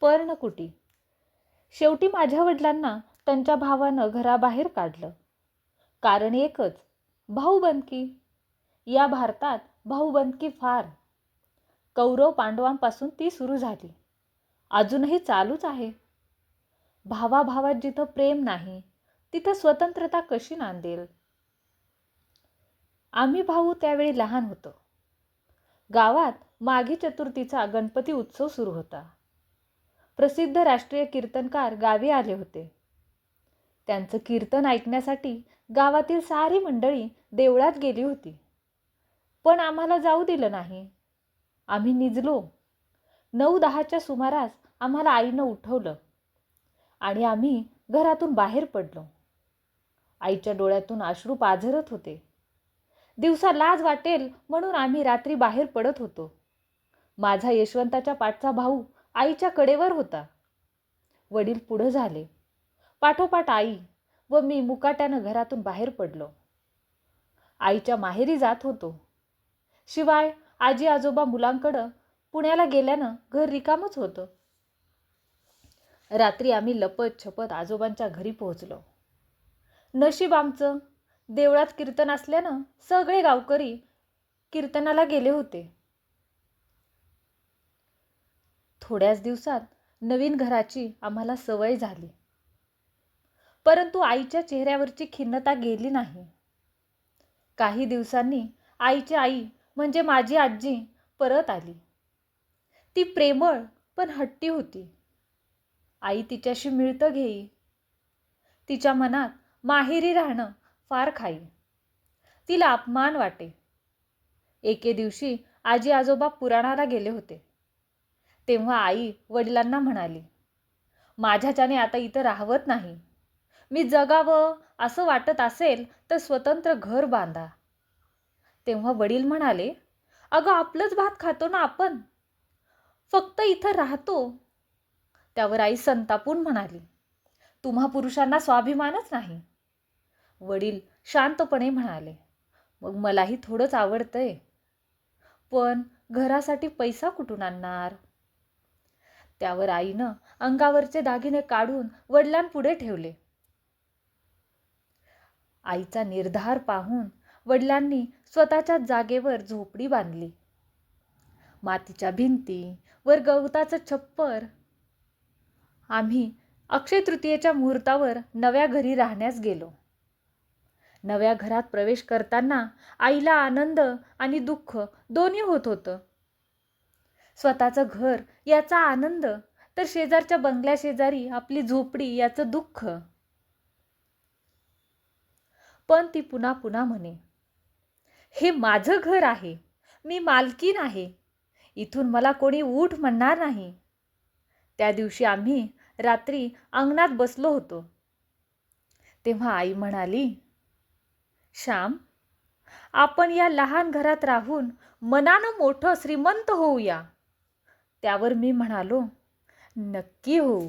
पर्णकुटी शेवटी माझ्या वडिलांना त्यांच्या भावानं घराबाहेर काढलं. कारण एकच भाऊबंदकी. या भारतात भाऊबंदकी फार. कौरव पांडवांपासून ती सुरू झाली. अजूनही चालूच आहे. भावाभावात जिथं प्रेम नाही तिथं स्वतंत्रता कशी नांदेल? आम्ही भाऊ त्यावेळी लहान होतो. गावात माघी चतुर्थीचा गणपती उत्सव सुरू होता. प्रसिद्ध राष्ट्रीय कीर्तनकार गावी आले होते. त्यांचं कीर्तन ऐकण्यासाठी गावातील सारी मंडळी देवळात गेली होती. पण आम्हाला जाऊ दिलं नाही. आम्ही निजलो. नऊ दहाच्या सुमारास आम्हाला आईनं उठवलं आणि आम्ही घरातून बाहेर पडलो. आईच्या डोळ्यातून अश्रू पाझरत होते. दिवसा लाज वाटेल म्हणून आम्ही रात्री बाहेर पडत होतो. माझा यशवंताच्या पाठचा भाऊ आईच्या कडेवर होता. वडील पुढं झाले. पाठोपाठ आई व मी मुकाट्यानं घरातून बाहेर पडलो. आईच्या माहेरी जात होतो. शिवाय आजी आजोबा मुलांकडं पुण्याला गेल्यानं घर रिकामच होतं. रात्री आम्ही लपत छपत आजोबांच्या घरी पोहोचलो. नशीब आमचं देवळात कीर्तन असल्यानं सगळे गावकरी कीर्तनाला गेले होते. थोड्याच दिवसात नवीन घराची आम्हाला सवय झाली. परंतु आईच्या चेहऱ्यावरची खिन्नता गेली नाही. काही दिवसांनी आईची आई म्हणजे माझी आजी परत आली. ती प्रेमळ पण हट्टी होती. आई तिच्याशी मिळतं घेई. तिच्या मनात माहेरी राहणं फार खाई. तिला अपमान वाटे. एके दिवशी आजी आजोबा पुराणाला गेले होते. तेव्हा आई वडिलांना म्हणाली माझ्याच्याने आता इथं राहवत नाही. मी जगावं असं वाटत असेल तर स्वतंत्र घर बांधा. तेव्हा वडील म्हणाले अगं आपलंच भात खातो ना आपण. फक्त इथं राहतो. त्यावर आई संतापून म्हणाली तुम्हा पुरुषांना स्वाभिमानच नाही. वडील शांतपणे म्हणाले मग मलाही थोडंच आवडतंय. पण घरासाठी पैसा कुठून आणणार? त्यावर आईनं अंगावरचे दागिने काढून वडिलांपुढे ठेवले. आईचा निर्धार पाहून वडिलांनी स्वतःच्या जागेवर झोपडी बांधली. मातीच्या भिंती वर गवताचं छप्पर. आम्ही अक्षय तृतीयेच्या मुहूर्तावर नव्या घरी राहण्यास गेलो. नव्या घरात प्रवेश करताना आईला आनंद आणि दुःख दोन्ही होत होतं. स्वतःचं घर याचा आनंद. तर शेजारच्या बंगल्या शेजारी आपली झोपडी याचं दुःख. पण ती पुन्हा पुन्हा म्हणे हे माझं घर आहे. मी मालकीन आहे. इथून मला कोणी ऊठ म्हणणार नाही. त्या दिवशी आम्ही रात्री अंगणात बसलो होतो. तेव्हा आई म्हणाली श्याम आपण या लहान घरात राहून मनानं मोठं श्रीमंत होऊया. त्यावर मी म्हणालो नक्की होऊ